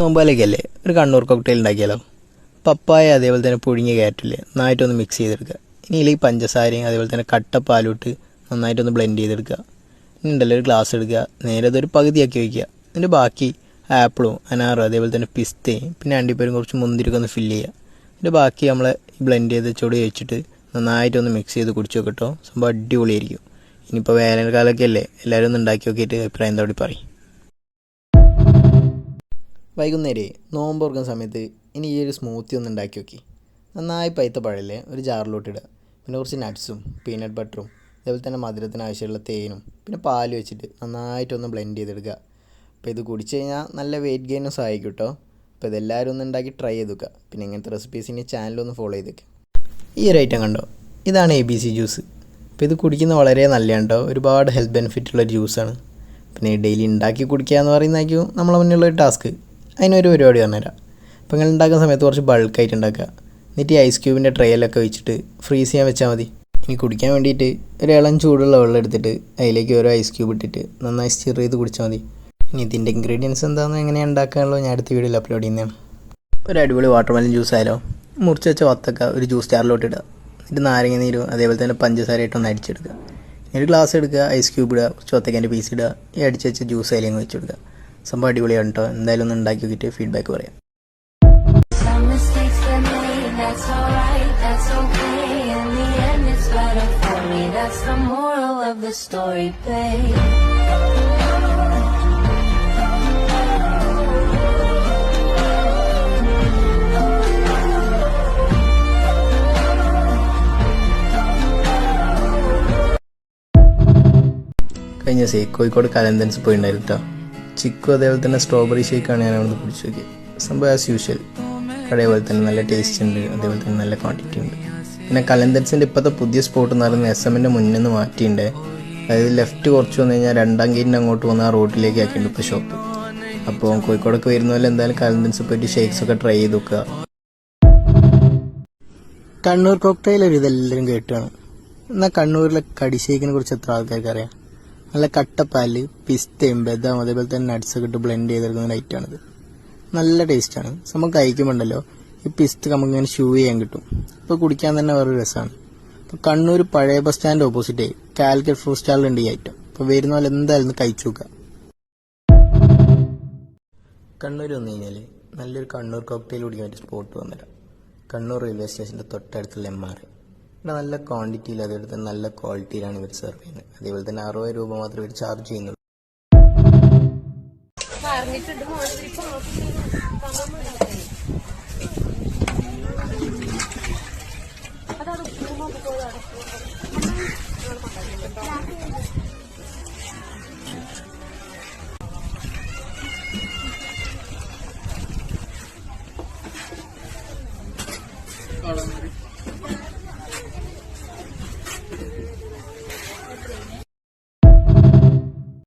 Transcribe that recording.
നോമ്പാലേക്കല്ലേ? ഒരു കണ്ണൂർ കോക്ടെയിൽ ഉണ്ടാക്കിയാലോ? പപ്പായ അതേപോലെ തന്നെ പുഴുങ്ങിയ ക്യാരറ്റില്ലേ നന്നായിട്ടൊന്ന് മിക്സ് ചെയ്തെടുക്കുക. ഇനി ഇതിലേക്ക് പഞ്ചസാരയും അതേപോലെ തന്നെ കട്ടപ്പാലിട്ട് നന്നായിട്ടൊന്ന് ബ്ലെൻഡ് ചെയ്തെടുക്കുക. ഇനി ഉണ്ടല്ലോ ഒരു ഗ്ലാസ് എടുക്കുക. നേരെ അതൊരു പകുതിയാക്കി വയ്ക്കുക. എന്നിട്ട് ബാക്കി ആപ്പിളും അനാറും അതേപോലെ തന്നെ പിസ്തയും പിന്നെ അണ്ടിപ്പരും കുറച്ച് മുന്തിരിക്കൊന്ന് ഫില്ല് ചെയ്യുക. എന്നിട്ട് ബാക്കി നമ്മൾ ബ്ലെൻഡ് ചെയ്ത് ചൂട് വെച്ചിട്ട് നന്നായിട്ടൊന്ന് മിക്സ് ചെയ്ത് കുടിച്ചു നോക്കട്ടോ സംഭവം അടിപൊളിയായിരിക്കും. ഇനിയിപ്പോൾ വേനൽക്കാലമൊക്കെ അല്ലേ? എല്ലാവരും ഒന്ന് ഉണ്ടാക്കി നോക്കിയിട്ട് അഭിപ്രായം എന്താ പറയും. വൈകുന്നേരേ നോമ്പ് തുറക്കുന്ന സമയത്ത് ഇനി ഈ ഒരു സ്മൂത്തി ഒന്ന് ഉണ്ടാക്കി നോക്കി. നന്നായി പൈത്ത പഴല്ലേ ഒരു ജാറിലോട്ട് ഇടുക. പിന്നെ കുറച്ച് നട്ട്സും പീനട്ട് ബട്ടറും അതേപോലെ തന്നെ മധുരത്തിന് ആവശ്യമുള്ള തേനും പിന്നെ പാൽ വെച്ചിട്ട് നന്നായിട്ടൊന്ന് ബ്ലെൻഡ് ചെയ്തെടുക്കുക. അപ്പോൾ ഇത് കുടിച്ച് കഴിഞ്ഞാൽ നല്ല വെയിറ്റ് ഗെയിനും സഹായിക്കും കേട്ടോ അപ്പോൾ ഇതെല്ലാവരും ഒന്ന് ഉണ്ടാക്കി ട്രൈ ചെയ്ത് നോക്കുക. പിന്നെ ഇങ്ങനത്തെ റെസിപ്പീസ് ഇനി ചാനലൊന്ന് ഫോളോ ചെയ്തേക്കുക ഈ ഒരു ഐറ്റം കണ്ടോ? ഇതാണ് എ ബി സി ജ്യൂസ് അപ്പോൾ ഇത് കുടിക്കുന്ന വളരെ നല്ലതാണ് കേട്ടോ ഒരുപാട് ഹെൽത്ത് ബെനിഫിറ്റ് ഉള്ള ജ്യൂസാണ് പിന്നെ ഡെയിലി ഉണ്ടാക്കി കുടിക്കുക എന്ന് പറയുന്നതായിരിക്കും നമ്മളെ മുന്നിലുള്ള ടാസ്ക് അതിനൊരു പരിപാടി പറഞ്ഞുതരാം അപ്പോൾ നിങ്ങൾ ഉണ്ടാക്കുന്ന സമയത്ത് കുറച്ച് ബൾക്കായിട്ട് ഉണ്ടാക്കുക. എന്നിട്ട് ഈ ഐസ് ക്യൂബിന്റെ ട്രെയിലൊക്കെ വെച്ചിട്ട് ഫ്രീസ് ചെയ്യാൻ വെച്ചാൽ മതി. ഇനി കുടിക്കാൻ വേണ്ടിയിട്ട് ഒരു ഇളം ചൂടുള്ള വെള്ളം എടുത്തിട്ട് അതിലേക്ക് ഓരോ ഐസ് ക്യൂബ് ഇട്ടിട്ട് നന്നായി സ്റ്റിർ ചെയ്ത് കുടിച്ചാൽ മതി. ഇനി ഇതിന്റെ ഇൻഗ്രീഡിയൻസ് എന്താണെന്ന് എങ്ങനെയാണ് ഉണ്ടാക്കാനുള്ളത് ഞാൻ അടുത്ത വീഡിയോയിൽ അപ്ലോഡ് ചെയ്യുന്നതാണ്. ഒരു അടിപൊളി വാട്ടർമെലൻ ജ്യൂസ് ആയാലോ മുറിച്ച് വെച്ച വത്തക്ക ഒരു ജ്യൂസ് ജാറിലോട്ട് ഇടുക. എന്നിട്ട് നാരങ്ങ നീരും അതേപോലെ തന്നെ പഞ്ചസാരയായിട്ട് ഒന്ന് അടിച്ചെടുക്കുക. ഒരു ഗ്ലാസ് എടുക്കുക ഐസ് ക്യൂബ് ഇടുക കുറച്ച് വത്തക്കേന്റെ പീസ് ഇടുക. ഈ അടിച്ച് വെച്ച ജ്യൂസ് അതിലേക്ക് വെച്ചെടുക്കുക സംഭവം അടിപൊളിയാണ് കേട്ടോ എന്തായാലും ഒന്ന് ഉണ്ടാക്കി നോക്കിയിട്ട് ഫീഡ്ബാക്ക് പറയാം. കഴിഞ്ഞ ദിവസം കോഴിക്കോട് കലന്തൻസ് പോയിണ്ടായിരുന്നു കേട്ടോ ചിക്കു അതേപോലെ തന്നെ സ്ട്രോബെറി ഷേക്കാണ് ഞാൻ അവിടെ കുടിച്ചു നോക്കിയത് സംഭവം ആസ് യൂഷ്വൽ അതേപോലെ തന്നെ നല്ല ടേസ്റ്റ് ഉണ്ട് അതേപോലെ തന്നെ നല്ല ക്വാണ്ടിറ്റി ഉണ്ട്. പിന്നെ കലന്തൻസിന്റെ ഇപ്പോഴത്തെ പുതിയ സ്പോട്ട് എന്ന് പറയുന്നത് എസ് എമ്മിന്റെ മുന്നിൽ നിന്ന് മാറ്റിയിട്ടുണ്ട്. അതായത് ലെഫ്റ്റ് കുറച്ച് വന്നു കഴിഞ്ഞാൽ രണ്ടാം ഗേറ്റിന്റെ അങ്ങോട്ട് വന്ന് ആ റോഡിലേക്ക് ആക്കിയിട്ടുണ്ട് ഇപ്പോൾ ഷോപ്പ് അപ്പോൾ കോഴിക്കോടൊക്കെ വരുന്ന പോലെ എന്തായാലും കലന്തൻസ് പോയിട്ട് ഷേക്സ് ഒക്കെ ട്രൈ ചെയ്ത് നോക്കുക. കണ്ണൂർ കോക്ടൈൽ ഒരു ഇതെല്ലാവരും കേട്ടാണ് എന്നാൽ കണ്ണൂരിലെ കടിശേക്കിനെ കുറിച്ച് എത്ര ആൾക്കാർക്ക് അറിയാം നല്ല കട്ടപ്പാൽ പിസ്തയും ബദാം അതേപോലെ തന്നെ നട്ട്സ് ഒക്കെ ഇട്ട് ബ്ലെൻഡ് ചെയ്തെടുക്കുന്ന ലൈറ്റാണിത് നല്ല ടേസ്റ്റാണ് നമുക്ക് കഴിക്കുമ്പോണ്ടല്ലോ ഈ പിസ്ത നമുക്ക് ഇങ്ങനെ ഷൂ ചെയ്യാൻ കിട്ടും. അപ്പോൾ കുടിക്കാൻ തന്നെ വേറൊരു രസമാണ് കണ്ണൂർ പഴയ bus stand opposite Calicut fruit സ്റ്റാളിലുണ്ട് ഈ ഐറ്റം അപ്പോൾ വരുന്ന പോലെ എന്തായാലും കഴിച്ചു നോക്കുക കണ്ണൂർ വന്നു കഴിഞ്ഞാൽ നല്ലൊരു കണ്ണൂർ കോക്ടെയിൽ കുടിക്കാൻ പറ്റിയ സ്പോട്ട് വന്നില്ല കണ്ണൂർ റെയിൽവേ സ്റ്റേഷന്റെ തൊട്ടടുത്തുള്ള എം ആർ ഇവിടെ നല്ല ക്വാണ്ടിറ്റിയിൽ അതേപോലെ തന്നെ നല്ല ക്വാളിറ്റിയിലാണ് ഇവർ സെർവ് ചെയ്യുന്നത്. അതേപോലെ തന്നെ അറുപത് രൂപ മാത്രമേ ഇവർ ചാർജ് ചെയ്യുന്നുള്ളൂ.